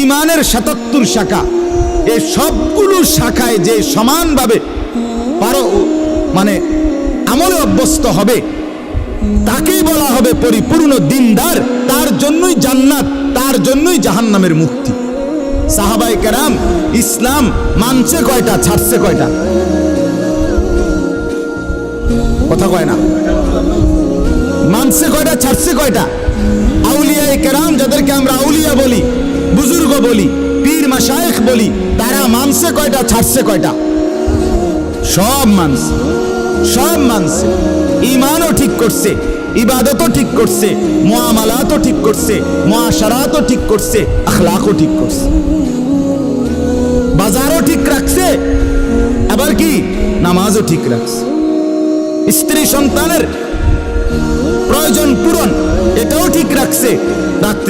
ইমানের সাতাত্তর শাখা। এই সবগুলো শাখায় যে সমানভাবে পারো মানে আমলে অভ্যস্ত হবে, তাকেই বলা হবে পরিপূর্ণ দিনদার, তার জন্যই জান্নাত, তার জন্যই জাহান্নামের মুক্তি। সাহাবাই কেরাম ইসলাম মানছে কয়টা, ছাড়ছে কয়টা? কথা কয় না। মানছে কয়টা, ছাড়ছে কয়টা? আউলিয়ায়ে কেরাম, যাদেরকে আমরা আউলিয়া বলি বলি, পীর মাশায়েখ বলি, তারা মানছে কয়টা, ছাড়ছে কয়টা? সব মানছে সব মানছে। ইমানও ঠিক করছে, ইবাদতও ঠিক করছে, মুআমালাতও ঠিক করছে, মুআশারাতও ঠিক করছে, আখলাকও ঠিক করছে। বাজারও ঠিক রাখছে, আবার কি? নামাজও ঠিক রাখছে। স্ত্রী সন্তানের প্রয়োজন পূরণ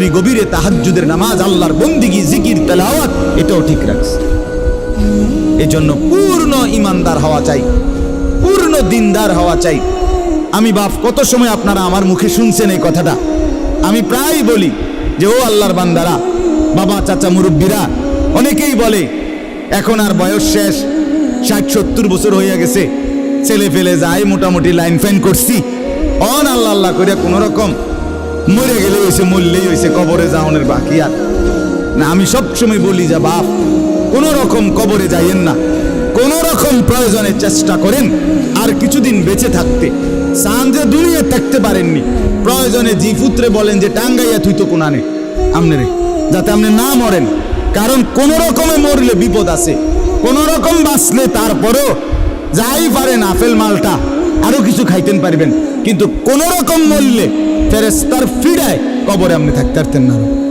রাত্রি গভীরে তাহাজ্জুদের নামাজ, আল্লাহর বন্দিগি, জিকির, তেলাওয়াত, এটাও ঠিক রাখছে। এজন্য পূর্ণ ইমানদার হওয়া চাই, পূর্ণ দিনদার হওয়া চাই। আমি বাপ, কত সময় আপনারা আমার মুখে শুনছেন এই কথাটা? আমি প্রায় বলি যে, ও আল্লাহর বান্দারা, বাবা, চাচা, মুরব্বীরা, অনেকেই বলে, এখন আর বয়স শেষ, ষাট, সত্তর বছর হইয়া গেছে, ছেলে ফেলে যায়, মোটামুটি লাইন ফাইন করছি। অন আল্লাহ আল্লাহ করিয়া কোনো রকম মরে গেলে হয়েছে মরলেই হয়েছে কবরে যাওয়ানোর বাকি আর। না, আমি সবসময় বলি যা, বাপ, কোন রকম কবরে যাইয়েন না। কোন রকম প্রয়োজনে চেষ্টা করেন আর কিছুদিন বেঁচে থাকতে। সাঁঝে দুনিয়া থাকতে পারেননি। প্রয়োজনে জি পুত্রে বলেন যে, টাঙ্গাইয়া তুই তো কোনানে। আমনে রে, যাতে আপনি না মরেন। কারণ কোন রকমে মরলে বিপদ আছে। কোন রকম বাঁচলে তারপরেও যাই পারেন আপেল মালটা। আরও কিছু খাইতেন পারবেন। কিন্তু কোন রকম মূল্যে ফেরেস্তার ফিরায় কবরে আপনি থাকতে পারতেন না।